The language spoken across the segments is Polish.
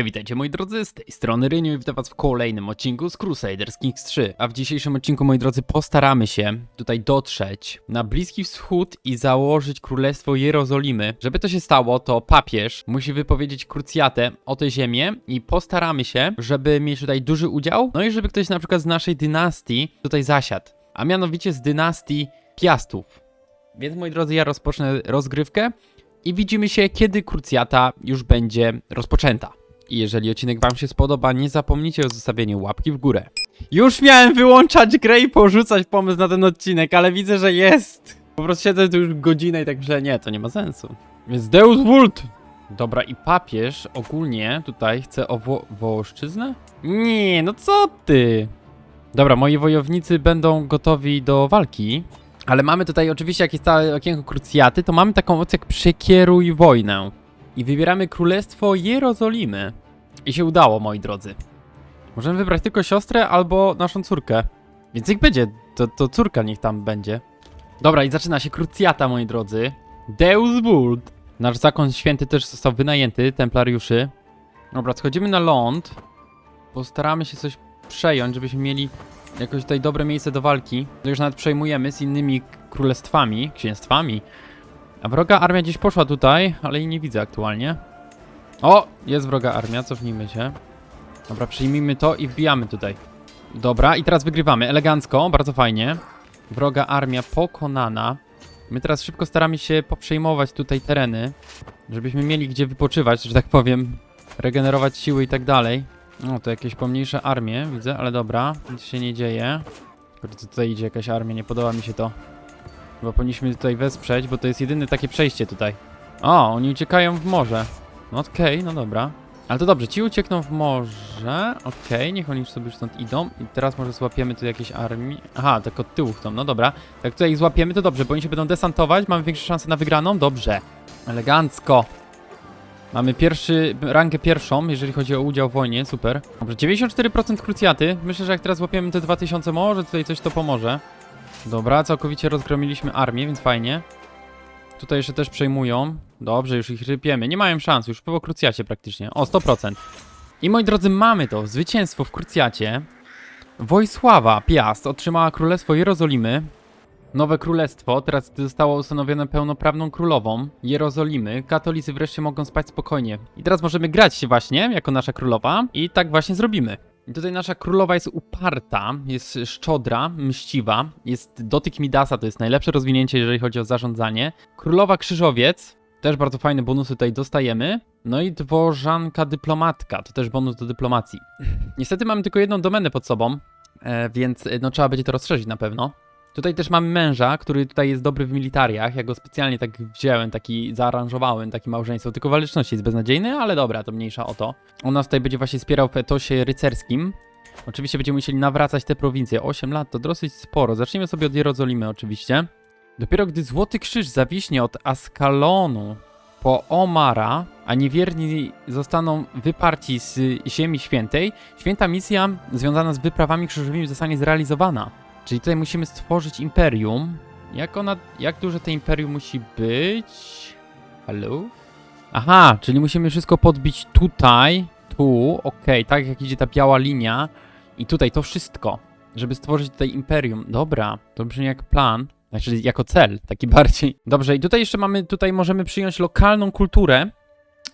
Witajcie moi drodzy, z tej strony Ryniu i witam was w kolejnym odcinku z Crusaders Kings 3. A w dzisiejszym odcinku, moi drodzy, postaramy się tutaj dotrzeć na Bliski Wschód i założyć Królestwo Jerozolimy. Żeby to się stało, to papież musi wypowiedzieć krucjatę o tę ziemię i postaramy się, żeby mieć tutaj duży udział, no i żeby ktoś na przykład z naszej dynastii tutaj zasiadł, a mianowicie z dynastii Piastów. Więc moi drodzy, ja rozpocznę rozgrywkę i widzimy się, kiedy krucjata już będzie rozpoczęta. I jeżeli odcinek Wam się spodoba, nie zapomnijcie o zostawieniu łapki w górę. Już miałem wyłączać grę i porzucać pomysł na ten odcinek, ale widzę, że jest. Po prostu siedzę tu już godzinę i tak myślę, nie, to nie ma sensu. Więc Deus Vult! Dobra, i papież ogólnie tutaj chce o Wo- Wołoszczyznę? Nie, no co ty? Dobra, moi wojownicy będą gotowi do walki. Ale mamy tutaj oczywiście, jak jest całe okienko krucjaty, to mamy taką opcję jak przekieruj wojnę. I wybieramy Królestwo Jerozolimy. I się udało, moi drodzy. Możemy wybrać tylko siostrę albo naszą córkę. Więc jak będzie, to, to córka niech tam będzie. Dobra, i zaczyna się krucjata, moi drodzy. Deus Vult. Nasz zakon święty też został wynajęty, templariuszy. Dobra, schodzimy na ląd. Postaramy się coś przejąć, żebyśmy mieli jakoś tutaj dobre miejsce do walki. To już nawet przejmujemy z innymi królestwami, księstwami. A wroga armia gdzieś poszła tutaj, ale jej nie widzę aktualnie. O! Jest wroga armia, cofnijmy się. Dobra, przyjmijmy to i wbijamy tutaj. Dobra, i teraz wygrywamy. Elegancko, bardzo fajnie. Wroga armia pokonana. My teraz szybko staramy się poprzejmować tutaj tereny, żebyśmy mieli gdzie wypoczywać, że tak powiem, regenerować siły i tak dalej. O, to jakieś pomniejsze armie, widzę, ale dobra, nic się nie dzieje. Kurde, tutaj idzie jakaś armia, nie podoba mi się to. Chyba powinniśmy tutaj wesprzeć, bo to jest jedyne takie przejście tutaj. O, oni uciekają w morze. No okej, no dobra. Ale to dobrze, ci uciekną w morze. Okej, niech oni już sobie stąd idą. I teraz może złapiemy tu jakieś armii. Aha, tak od tyłu chcą, no dobra. Jak tutaj ich złapiemy, to dobrze, bo oni się będą desantować. Mamy większe szanse na wygraną. Dobrze. Elegancko. Mamy pierwszy, rankę pierwszą, jeżeli chodzi o udział w wojnie, super. Dobrze, 94% krucjaty. Myślę, że jak teraz złapiemy te 2000, może tutaj coś to pomoże. Dobra, całkowicie rozgromiliśmy armię, więc fajnie. Tutaj jeszcze też przejmują. Dobrze, już ich rypiemy. Nie mają szans, już po krucjacie praktycznie. O, 100%. I moi drodzy, mamy to. Zwycięstwo w krucjacie. Wojsława Piast otrzymała Królestwo Jerozolimy. Nowe królestwo, teraz zostało ustanowione pełnoprawną królową Jerozolimy. Katolicy wreszcie mogą spać spokojnie. I teraz możemy grać się właśnie jako nasza królowa i tak właśnie zrobimy. I tutaj nasza królowa jest uparta, jest szczodra, mściwa, jest dotyk Midasa, to jest najlepsze rozwinięcie, jeżeli chodzi o zarządzanie. Królowa Krzyżowiec, też bardzo fajne bonusy tutaj dostajemy. No i dworzanka dyplomatka, to też bonus do dyplomacji. Niestety mamy tylko jedną domenę pod sobą, e, więc e, no, trzeba będzie to rozszerzyć na pewno. Tutaj też mamy męża, który tutaj jest dobry w militariach. Ja go specjalnie tak wziąłem, taki zaaranżowałem, takie małżeństwo. Tylko waleczności jest beznadziejny, ale dobra, to mniejsza o to. On nas tutaj będzie właśnie wspierał w etosie rycerskim. Oczywiście będziemy musieli nawracać te prowincje. 8 lat to dosyć sporo. Zacznijmy sobie od Jerozolimy oczywiście. Dopiero gdy Złoty Krzyż zawiśnie od Askalonu po Omara, a niewierni zostaną wyparci z Ziemi Świętej, święta misja związana z wyprawami krzyżowymi zostanie zrealizowana. Czyli tutaj musimy stworzyć imperium. Jak ona, jak duże to imperium musi być? Halo? Aha, czyli musimy wszystko podbić tutaj, tu, okej, tak jak idzie ta biała linia i tutaj to wszystko, żeby stworzyć tutaj imperium. Dobra, to brzmi jak plan, znaczy jako cel, taki bardziej. Dobrze, i tutaj jeszcze mamy, tutaj możemy przyjąć lokalną kulturę.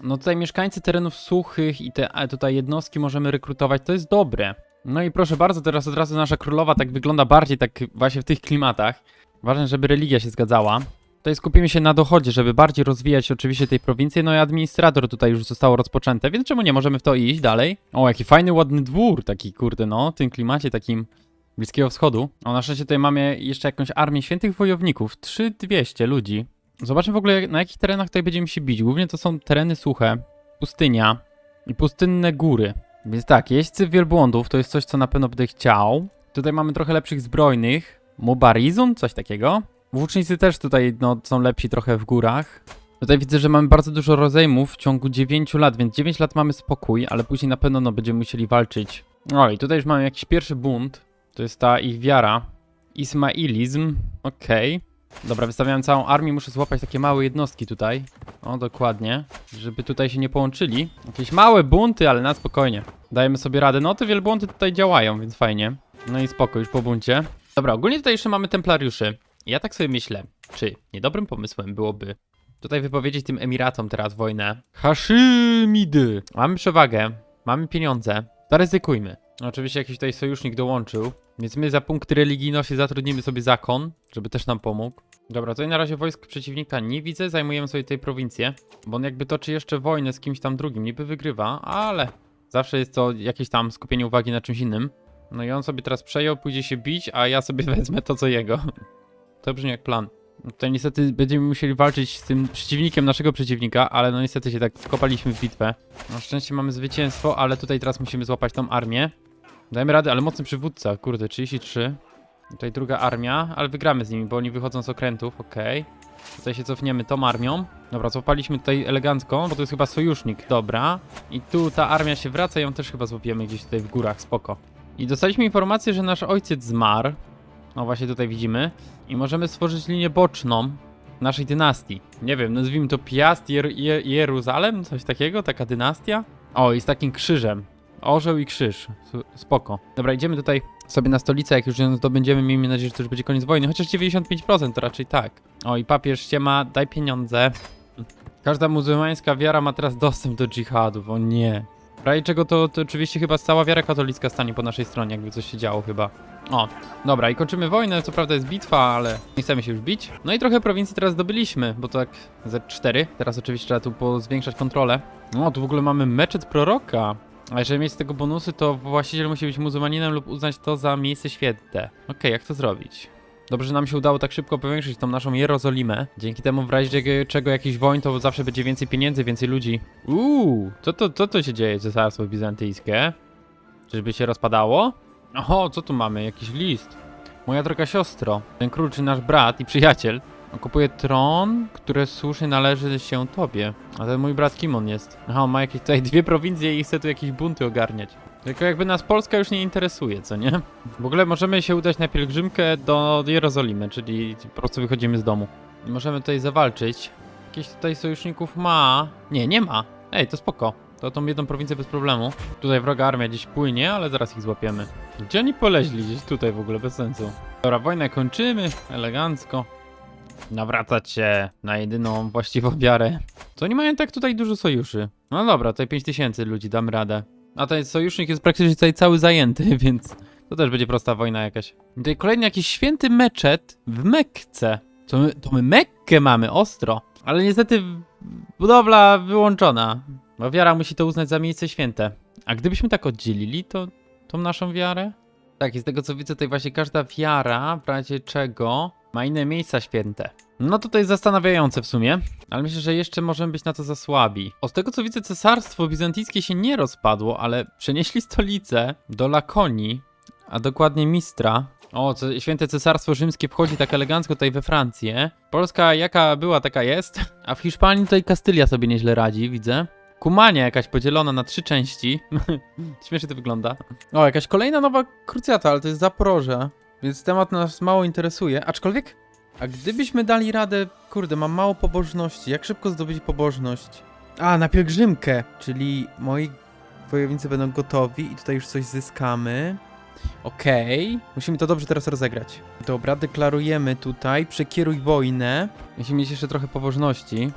No tutaj mieszkańcy terenów suchych i te tutaj jednostki możemy rekrutować, to jest dobre. No i proszę bardzo, teraz od razu nasza królowa tak wygląda bardziej tak właśnie w tych klimatach. Ważne, żeby religia się zgadzała. Tutaj skupimy się na dochodzie, żeby bardziej rozwijać oczywiście tej prowincji. No i administrator tutaj już zostało rozpoczęte, więc czemu nie możemy w to iść dalej? O, jaki fajny, ładny dwór, taki kurde, no, w tym klimacie takim Bliskiego Wschodu. O, na szczęście tutaj mamy jeszcze jakąś armię świętych wojowników, 3200 ludzi. Zobaczmy w ogóle na jakich terenach tutaj będziemy się bić. Głównie to są tereny suche, pustynia i pustynne góry. Więc tak, jeźdźcy wielbłądów to jest coś, co na pewno będę chciał. Tutaj mamy trochę lepszych zbrojnych. Mubarizun, coś takiego. Włócznicy też tutaj no, są lepsi trochę w górach. Tutaj widzę, że mamy bardzo dużo rozejmów w ciągu 9 lat, więc 9 lat mamy spokój, ale później na pewno no, będziemy musieli walczyć. O, i tutaj już mamy jakiś pierwszy bunt. To jest ta ich wiara. Ismailizm, okej. Dobra, wystawiałem całą armię, muszę złapać takie małe jednostki tutaj. O, dokładnie. Żeby tutaj się nie połączyli. Jakieś małe bunty, ale na spokojnie. Dajemy sobie radę. No, te wielbłądy tutaj działają, więc fajnie. No i spoko, już po buncie. Dobra, ogólnie tutaj jeszcze mamy templariuszy. Ja tak sobie myślę, czy niedobrym pomysłem byłoby tutaj wypowiedzieć tym Emiratom teraz wojnę. Haszymidy! Mamy przewagę, mamy pieniądze, zaryzykujmy. Oczywiście jakiś tutaj sojusznik dołączył, więc my za punkty religijności zatrudnimy sobie zakon, żeby też nam pomógł. Dobra, tutaj na razie wojsk przeciwnika nie widzę, zajmujemy sobie tej prowincję, bo on jakby toczy jeszcze wojnę z kimś tam drugim, niby wygrywa, ale zawsze jest to jakieś tam skupienie uwagi na czymś innym. No i on sobie teraz przejął, pójdzie się bić, a ja sobie wezmę to co jego. To brzmi jak plan. No Tutaj niestety będziemy musieli walczyć z tym przeciwnikiem naszego przeciwnika, ale no niestety się tak wkopaliśmy w bitwę. Na szczęście mamy zwycięstwo, ale tutaj teraz musimy złapać tą armię. Dajmy radę, ale mocny przywódca, kurde, 33. Tutaj druga armia, ale wygramy z nimi, bo oni wychodzą z okrętów, okej. Tutaj się cofniemy tą armią. Dobra, złapaliśmy tutaj elegancko, bo to jest chyba sojusznik, dobra. I tu ta armia się wraca, ją też chyba złapiemy gdzieś tutaj w górach, spoko. I dostaliśmy informację, że nasz ojciec zmarł. No właśnie tutaj widzimy. I możemy stworzyć linię boczną naszej dynastii. Nie wiem, nazwijmy to Piast Jer Jer Jeruzalem, coś takiego, taka dynastia. O, i z takim krzyżem. Orzeł i krzyż. Spoko. Dobra, idziemy tutaj sobie na stolicę, jak już ją zdobędziemy, miejmy nadzieję, że to już będzie koniec wojny. Chociaż 95% to raczej tak. O, i papież ściema, daj pieniądze. Każda muzułmańska wiara ma teraz dostęp do dżihadów, o nie. W czego to, to oczywiście chyba cała wiara katolicka stanie po naszej stronie, jakby coś się działo chyba. O, dobra, i kończymy wojnę, co prawda jest bitwa, ale nie chcemy się już bić. No i trochę prowincji teraz zdobyliśmy, bo to tak ze 4. Teraz oczywiście trzeba tu pozwiększać kontrolę. O, tu w ogóle mamy meczet proroka. A jeżeli mieć z tego bonusy, to właściciel musi być muzułmaninem lub uznać to za miejsce święte. Okej, jak to zrobić? Dobrze, że nam się udało tak szybko powiększyć tą naszą Jerozolimę. Dzięki temu w razie czego- czego jakiś wojn, to zawsze będzie więcej pieniędzy, więcej ludzi. Uuu, co to, co to się dzieje, cesarstwo bizantyjskie? Czyżby się rozpadało? Oho, co tu mamy? Jakiś list. Moja droga siostro, ten król, czy nasz brat i przyjaciel, okupuje tron, który słusznie należy się tobie. A ten mój brat kim on jest? Aha, on ma jakieś tutaj dwie prowincje i chce tu jakieś bunty ogarniać. Tylko jakby nas Polska już nie interesuje, co nie? W ogóle możemy się udać na pielgrzymkę do Jerozolimy, czyli po prostu wychodzimy z domu. I możemy tutaj zawalczyć. Jakieś tutaj sojuszników ma. Nie, nie ma. Ej, to spoko. To tą jedną prowincję bez problemu. Tutaj wroga armia gdzieś płynie, ale zaraz ich złapiemy. Gdzie oni poleźli? Gdzieś tutaj w ogóle, bez sensu. Dobra, wojnę kończymy, elegancko. Nawracać się na jedyną właściwą wiarę. To oni mają tak tutaj dużo sojuszy. No dobra, tutaj 5000 ludzi, dam radę. A ten sojusznik jest praktycznie tutaj cały zajęty, więc to też będzie prosta wojna jakaś. Tutaj kolejny jakiś święty meczet w Mekce. To my, to my Mekkę mamy, ostro. Ale niestety budowla wyłączona. Bo wiara musi to uznać za miejsce święte. A gdybyśmy tak oddzielili, to tą naszą wiarę? Tak, i z tego co widzę, tutaj właśnie każda wiara, w razie czego, ma inne miejsca święte. No to to jest zastanawiające w sumie, ale myślę, że jeszcze możemy być na to za słabi. O, z tego co widzę, cesarstwo bizantyjskie się nie rozpadło, ale przenieśli stolicę do Lakonii, a dokładnie Mistra. O, święte cesarstwo rzymskie wchodzi tak elegancko tutaj we Francję. Polska jaka była, taka jest. A w Hiszpanii tutaj Kastylia sobie nieźle radzi, widzę. Kumania jakaś podzielona na trzy części. Śmiesznie to wygląda. O, jakaś kolejna nowa krucjata, ale to jest Zaporoże. Więc temat nas mało interesuje. Aczkolwiek, a gdybyśmy dali radę, kurde, mam mało pobożności. Jak szybko zdobyć pobożność? A, na pielgrzymkę, czyli moi wojownicy będą gotowi i tutaj już coś zyskamy. Okej, musimy to dobrze teraz rozegrać. Dobra, deklarujemy tutaj, przekieruj wojnę. Musimy mieć jeszcze trochę pobożności.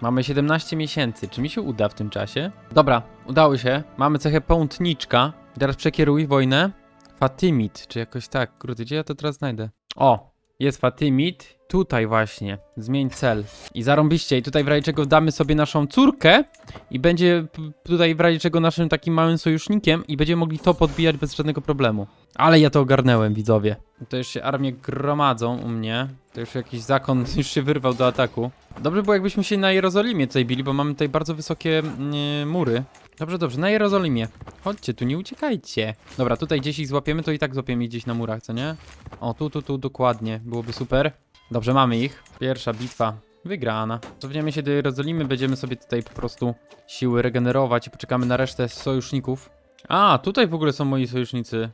Mamy 17 miesięcy. Czy mi się uda w tym czasie? Dobra, udało się. Mamy cechę pątniczka. Teraz przekieruj wojnę. Fatimid, czy jakoś tak. Gdzie ja to teraz znajdę? O, jest Fatimid. Tutaj właśnie. Zmień cel. I zarąbiście. I tutaj w razie czego damy sobie naszą córkę i będzie tutaj w razie czego naszym takim małym sojusznikiem i będziemy mogli to podbijać bez żadnego problemu. Ale ja to ogarnęłem, widzowie. To już się armie gromadzą u mnie. To już jakiś zakon już się wyrwał do ataku. Dobrze było jakbyśmy się na Jerozolimie tutaj bili, bo mamy tutaj bardzo wysokie mm, mury. Dobrze, dobrze, na Jerozolimie. Chodźcie, tu nie uciekajcie. Dobra, tutaj gdzieś ich złapiemy, to i tak złapiemy ich gdzieś na murach, co nie? O, tu, tu, tu, dokładnie. Byłoby super. Dobrze, mamy ich. Pierwsza bitwa wygrana. Cofniemy się do Jerozolimy, będziemy sobie tutaj po prostu siły regenerować i poczekamy na resztę sojuszników. A, tutaj w ogóle są moi sojusznicy.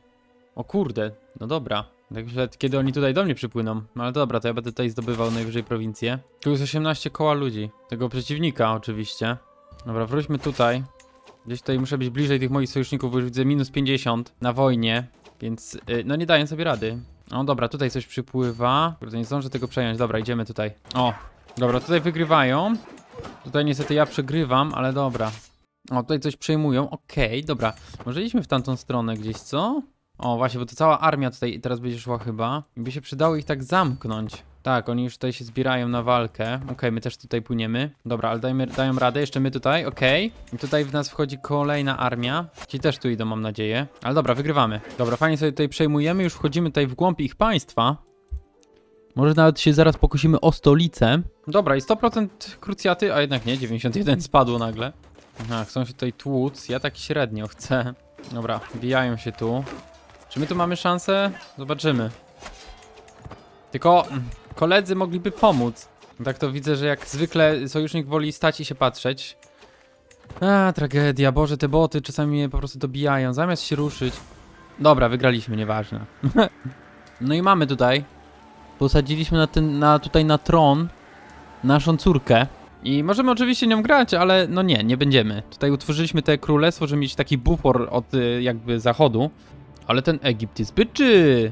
O kurde, no dobra. Także kiedy oni tutaj do mnie przypłyną. No ale dobra, to ja będę tutaj zdobywał najwyżej prowincję. Tu jest 18 koła ludzi. Tego przeciwnika oczywiście. Dobra, wróćmy tutaj. Gdzieś tutaj muszę być bliżej tych moich sojuszników, bo już widzę minus 50 na wojnie. Więc, y, no nie daję sobie rady. O dobra, tutaj coś przypływa. Kurde, nie zdążę tego przejąć. Dobra, idziemy tutaj. O, dobra, tutaj wygrywają. Tutaj niestety ja przegrywam, ale dobra. O, tutaj coś przejmują. Okej, dobra. Może idźmy w tamtą stronę gdzieś, co? O, właśnie, bo to cała armia tutaj teraz będzie szła chyba. By się przydało ich tak zamknąć. Tak, oni już tutaj się zbierają na walkę. Okej, my też tutaj płyniemy. Dobra, ale dajmy, dają radę, jeszcze my tutaj, okej. I tutaj w nas wchodzi kolejna armia. Ci też tu idą, mam nadzieję. Ale dobra, wygrywamy. Dobra, fajnie sobie tutaj przejmujemy, już wchodzimy tutaj w głąb ich państwa. Może nawet się zaraz pokusimy o stolicę. Dobra, i 100% krucjaty, a jednak nie, 91 spadło nagle. Aha, chcą się tutaj tłuc, ja tak średnio chcę. Dobra, wbijają się tu. Czy my tu mamy szansę? Zobaczymy. Tylko koledzy mogliby pomóc. Tak to widzę, że jak zwykle sojusznik woli stać i się patrzeć. A, tragedia, Boże, te boty czasami mnie po prostu dobijają, zamiast się ruszyć. Dobra, wygraliśmy, nieważne. no i mamy tutaj. Posadziliśmy na ten, na, tutaj na tron naszą córkę. I możemy oczywiście nią grać, ale no nie, nie będziemy. Tutaj utworzyliśmy te królestwo, żeby mieć taki bufor od y, jakby zachodu. Ale ten Egipt jest byczy!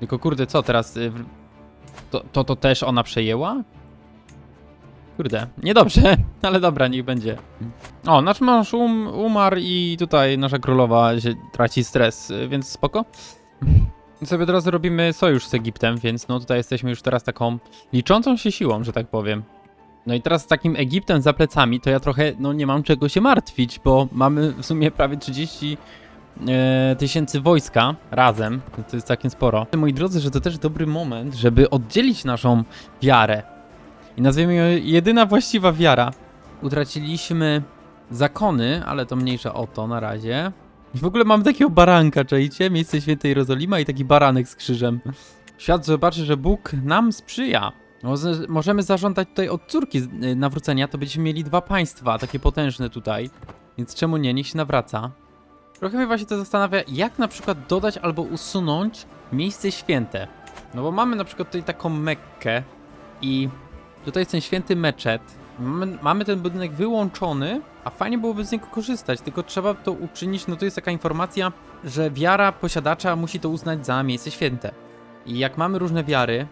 Tylko kurde, co teraz? To, to, to też ona przejęła? Kurde, niedobrze, ale dobra, niech będzie. O, nasz mąż um, umarł i tutaj nasza królowa się traci stres, więc spoko. Sobie teraz robimy sojusz z Egiptem, więc no tutaj jesteśmy już teraz taką liczącą się siłą, że tak powiem. No i teraz z takim Egiptem za plecami, to ja trochę, no nie mam czego się martwić, bo mamy w sumie prawie 30 e, tysięcy wojska razem, to jest całkiem sporo. Moi drodzy, że to też dobry moment, żeby oddzielić naszą wiarę. I nazwiemy ją jedyna właściwa wiara. Utraciliśmy zakony, ale to mniejsza o to na razie. W ogóle mamy takiego baranka, czajcie? Miejsce świętej Jerozolima i taki baranek z krzyżem. Świat zobaczy, że Bóg nam sprzyja. Może- Możemy zażądać tutaj od córki y, nawrócenia, to będziemy mieli dwa państwa, takie potężne tutaj. Więc czemu nie? Niech się nawraca. Trochę mnie właśnie to zastanawia, jak na przykład dodać albo usunąć miejsce święte. No bo mamy na przykład tutaj taką Mekkę i tutaj jest ten święty meczet. Mamy, mamy ten budynek wyłączony, a fajnie byłoby z niego korzystać, tylko trzeba to uczynić, no to jest taka informacja, że wiara posiadacza musi to uznać za miejsce święte. I jak mamy różne wiary,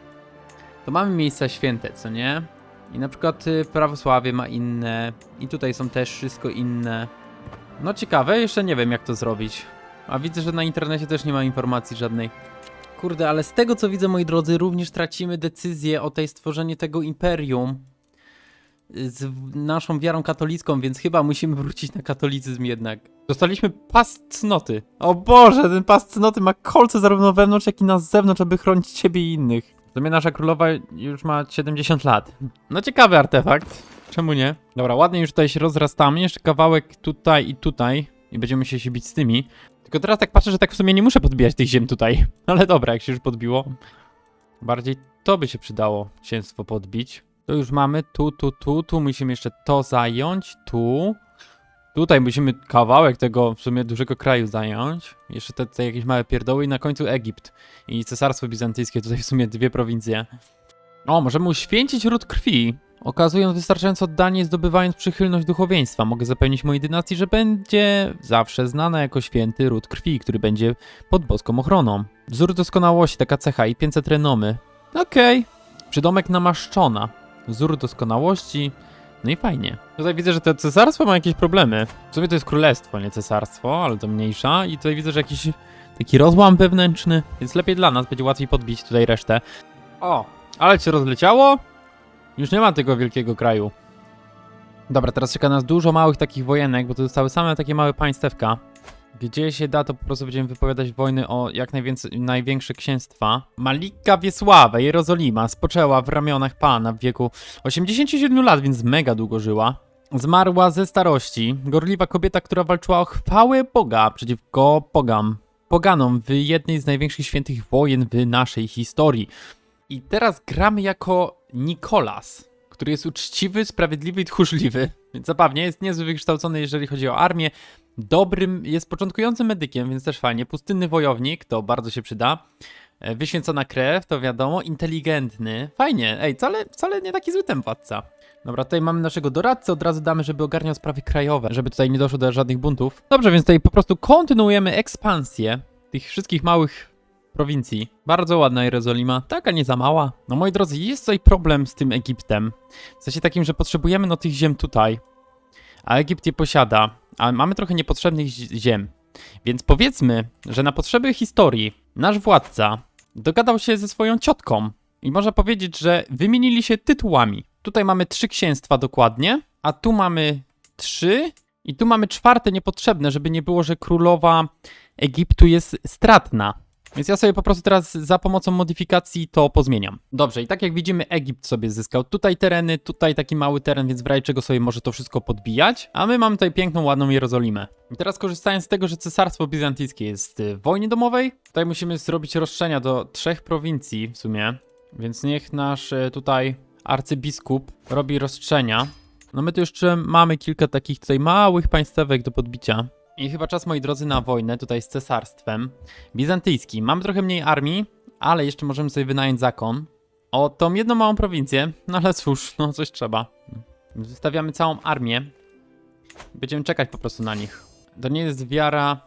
to mamy miejsca święte, co nie? I na przykład y, prawosławie ma inne, i tutaj są też wszystko inne. No ciekawe, jeszcze nie wiem jak to zrobić. A widzę, że na internecie też nie ma informacji żadnej. Kurde, ale z tego co widzę, moi drodzy, również tracimy decyzję o tej stworzeniu tego imperium z naszą wiarą katolicką, więc chyba musimy wrócić na katolicyzm jednak. Dostaliśmy pas cnoty. O Boże, ten pas cnoty ma kolce zarówno wewnątrz, jak i na zewnątrz, aby chronić siebie i innych. W sumie nasza królowa już ma 70 lat. No ciekawy artefakt. Czemu nie? Dobra, ładnie już tutaj się rozrastamy. Jeszcze kawałek tutaj i tutaj. I będziemy się bić z tymi. Tylko teraz tak patrzę, że tak w sumie nie muszę podbijać tych ziem tutaj. Ale dobra, jak się już podbiło. Bardziej to by się przydało księstwo podbić. To już mamy tu, tu, tu, tu musimy jeszcze to zająć, tu. Tutaj musimy kawałek tego w sumie dużego kraju zająć. Jeszcze te, te jakieś małe pierdoły i na końcu Egipt. I Cesarstwo Bizantyjskie, tutaj w sumie dwie prowincje. O, możemy uświęcić ród krwi. Okazując wystarczająco oddanie, zdobywając przychylność duchowieństwa. Mogę zapewnić mojej dynastii, że będzie zawsze znana jako święty ród krwi, który będzie pod boską ochroną. Wzór doskonałości, taka cecha i 500 renomy. Okej. Przydomek namaszczona. Wzór doskonałości. No i fajnie. Tutaj widzę, że to cesarstwo ma jakieś problemy. W sumie to jest królestwo, nie cesarstwo, ale to mniejsza. I tutaj widzę, że jakiś taki rozłam wewnętrzny, więc lepiej dla nas, będzie łatwiej podbić tutaj resztę. O, ale się rozleciało. Już nie ma tego wielkiego kraju. Dobra, teraz czeka nas dużo małych takich wojenek, bo to zostały same takie małe państewka. Gdzie się da, to po prostu będziemy wypowiadać wojny o jak największe księstwa. Malika Wiesława, Jerozolima, spoczęła w ramionach pana w wieku 87 lat, więc mega długo żyła. Zmarła ze starości. Gorliwa kobieta, która walczyła o chwałę Boga przeciwko bogam. Poganom w jednej z największych świętych wojen w naszej historii. I teraz gramy jako Nikolas, który jest uczciwy, sprawiedliwy i tchórzliwy. Więc zabawnie, jest niezły wykształcony, jeżeli chodzi o armię. dobrym, jest początkującym medykiem, więc też fajnie. Pustynny wojownik, to bardzo się przyda. E, Wyświęcona krew, to wiadomo. Inteligentny. Fajnie, ej, wcale, wcale nie taki zły ten władca. Dobra, tutaj mamy naszego doradcę, od razu damy, żeby ogarniał sprawy krajowe, żeby tutaj nie doszło do żadnych buntów. Dobrze, więc tutaj po prostu kontynuujemy ekspansję tych wszystkich małych prowincji. Bardzo ładna Jerozolima, taka nie za mała. No moi drodzy, jest tutaj problem z tym Egiptem. W sensie takim, że potrzebujemy no tych ziem tutaj, a Egipt je posiada, a mamy trochę niepotrzebnych zi- ziem. Więc powiedzmy, że na potrzeby historii nasz władca dogadał się ze swoją ciotką i można powiedzieć, że wymienili się tytułami. Tutaj mamy trzy księstwa dokładnie, a tu mamy trzy i tu mamy czwarte niepotrzebne, żeby nie było, że królowa Egiptu jest stratna. Więc ja sobie po prostu teraz za pomocą modyfikacji to pozmieniam. Dobrze, i tak jak widzimy, Egipt sobie zyskał tutaj tereny, tutaj taki mały teren, więc w razie czego sobie może to wszystko podbijać. A my mamy tutaj piękną, ładną Jerozolimę. I teraz korzystając z tego, że Cesarstwo Bizantyjskie jest y, w wojnie domowej, tutaj musimy zrobić roszczenia do trzech prowincji w sumie. Więc niech nasz y, tutaj arcybiskup robi roszczenia. No my tu jeszcze mamy kilka takich tutaj małych państwek do podbicia. I chyba czas, moi drodzy, na wojnę tutaj z cesarstwem bizantyjskim. Mamy trochę mniej armii, ale jeszcze możemy sobie wynająć zakon. O tą jedną małą prowincję, no ale cóż, no coś trzeba. Wystawiamy całą armię. Będziemy czekać po prostu na nich. To nie jest wiara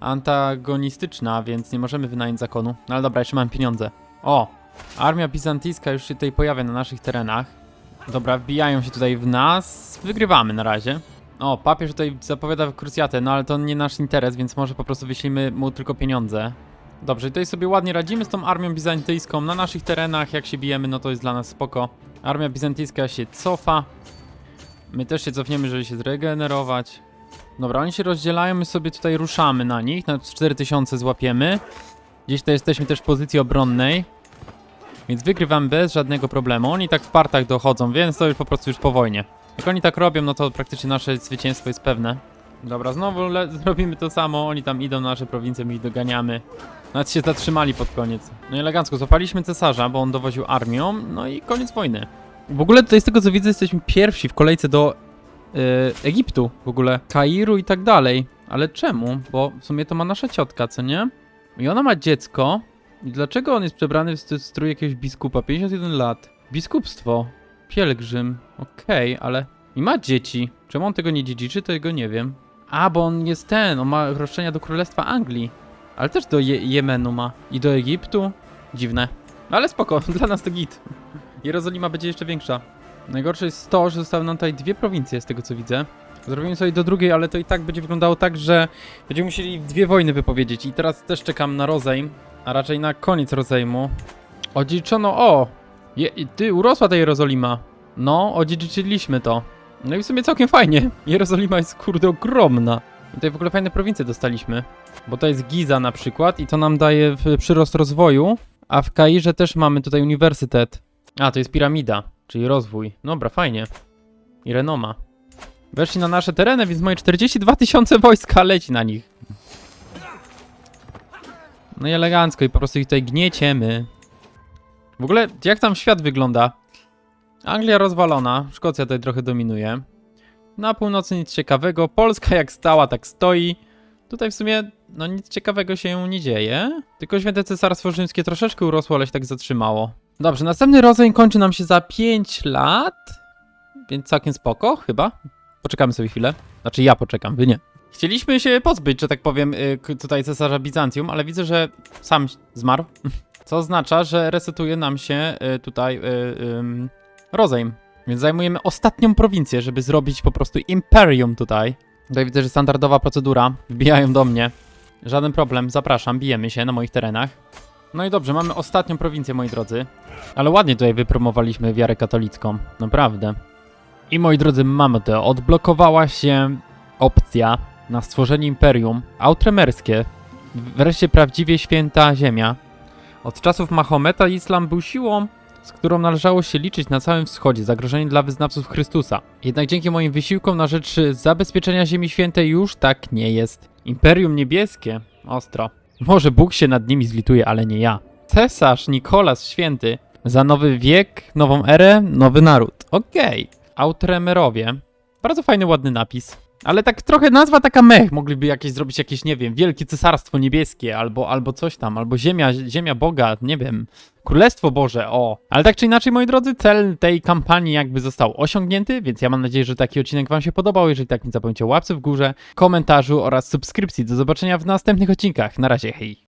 antagonistyczna, więc nie możemy wynająć zakonu. No ale dobra, jeszcze mamy pieniądze. O, armia bizantyjska już się tutaj pojawia na naszych terenach. Dobra, wbijają się tutaj w nas. Wygrywamy na razie. O, papież tutaj zapowiada krucjatę, no ale to nie nasz interes, więc może po prostu wyślimy mu tylko pieniądze. Dobrze, tutaj sobie ładnie radzimy z tą armią bizantyjską na naszych terenach. Jak się bijemy, no to jest dla nas spoko. Armia bizantyjska się cofa. My też się cofniemy, żeby się zregenerować. Dobra, oni się rozdzielają, my sobie tutaj ruszamy na nich. Na 4000 złapiemy. Gdzieś tutaj jesteśmy też w pozycji obronnej. Więc wygrywamy bez żadnego problemu. Oni tak w partach dochodzą, więc to już po prostu już po wojnie. Jak oni tak robią, no to praktycznie nasze zwycięstwo jest pewne. Dobra, znowu zrobimy to samo. Oni tam idą na nasze prowincje, my ich doganiamy. Nawet się zatrzymali pod koniec. No i elegancko, złapaliśmy cesarza, bo on dowoził armią, no i koniec wojny. W ogóle tutaj z tego co widzę, jesteśmy pierwsi w kolejce do yy, Egiptu w ogóle. Kairu i tak dalej. Ale czemu? Bo w sumie to ma nasza ciotka, co nie? I ona ma dziecko. I dlaczego on jest przebrany w st- strój jakiegoś biskupa? 51 lat. Biskupstwo. Pielgrzym. Okej, ale... I ma dzieci. Czemu on tego nie dziedziczy, to tego nie wiem. A, bo on jest ten, on ma roszczenia do Królestwa Anglii. Ale też do Je Jemenu ma. I do Egiptu. Dziwne. Ale spoko, dla nas to git. Jerozolima będzie jeszcze większa. Najgorsze jest to, że zostały nam tutaj dwie prowincje, z tego co widzę. Zrobimy sobie do drugiej, ale to i tak będzie wyglądało tak, że będziemy musieli dwie wojny wypowiedzieć. I teraz też czekam na rozejm, a raczej na koniec rozejmu. Odziedziczono, o! Je, ty, urosła ta Jerozolima. No, odziedziczyliśmy to. No i w sumie całkiem fajnie. Jerozolima jest kurde ogromna. I tutaj w ogóle fajne prowincje dostaliśmy. Bo to jest Giza na przykład i to nam daje przyrost rozwoju. A w Kairze też mamy tutaj uniwersytet. A, to jest piramida, czyli rozwój. Dobra, fajnie. I renoma. Weszli na nasze tereny, więc moje 42 tysiące wojska leci na nich. No i elegancko i po prostu ich tutaj gnieciemy. W ogóle, jak tam świat wygląda? Anglia rozwalona, Szkocja tutaj trochę dominuje. Na północy nic ciekawego, Polska jak stała, tak stoi. Tutaj w sumie, no nic ciekawego się nie dzieje. Tylko Święte Cesarstwo Rzymskie troszeczkę urosło, ale się tak zatrzymało. Dobrze, następny rozejm kończy nam się za 5 lat. Więc całkiem spoko, chyba. Poczekamy sobie chwilę. Znaczy ja poczekam, wy nie. Chcieliśmy się pozbyć, że tak powiem, y, tutaj cesarza Bizancjum, ale widzę, że sam zmarł. Co oznacza, że resetuje nam się y, tutaj y, rozejm. Więc zajmujemy ostatnią prowincję, żeby zrobić po prostu imperium tutaj. Tutaj widzę, że standardowa procedura. Wbijają do mnie. Żaden problem, zapraszam, bijemy się na moich terenach. No i dobrze, mamy ostatnią prowincję, moi drodzy. Ale ładnie tutaj wypromowaliśmy wiarę katolicką. Naprawdę. I moi drodzy, mamy to. Odblokowała się opcja na stworzenie imperium outremerskie. Wreszcie prawdziwie święta ziemia. Od czasów Mahometa islam był siłą, z którą należało się liczyć na całym wschodzie, zagrożeniem dla wyznawców Chrystusa. Jednak dzięki moim wysiłkom na rzecz zabezpieczenia Ziemi Świętej już tak nie jest. Imperium Niebieskie, ostro. Może Bóg się nad nimi zlituje, ale nie ja. Cesarz Nikolas Święty za nowy wiek, nową erę, nowy naród. Okej. Outremerowie. Bardzo fajny, ładny napis. Ale tak trochę nazwa taka mech, mogliby jakieś zrobić jakieś, nie wiem, wielkie cesarstwo niebieskie, albo, albo coś tam, albo ziemia, ziemia Boga, nie wiem, Królestwo Boże, o. Ale tak czy inaczej, moi drodzy, cel tej kampanii jakby został osiągnięty, więc ja mam nadzieję, że taki odcinek wam się podobał. Jeżeli tak, nie zapomnijcie o łapce w górze, komentarzu oraz subskrypcji. Do zobaczenia w następnych odcinkach. Na razie, hej.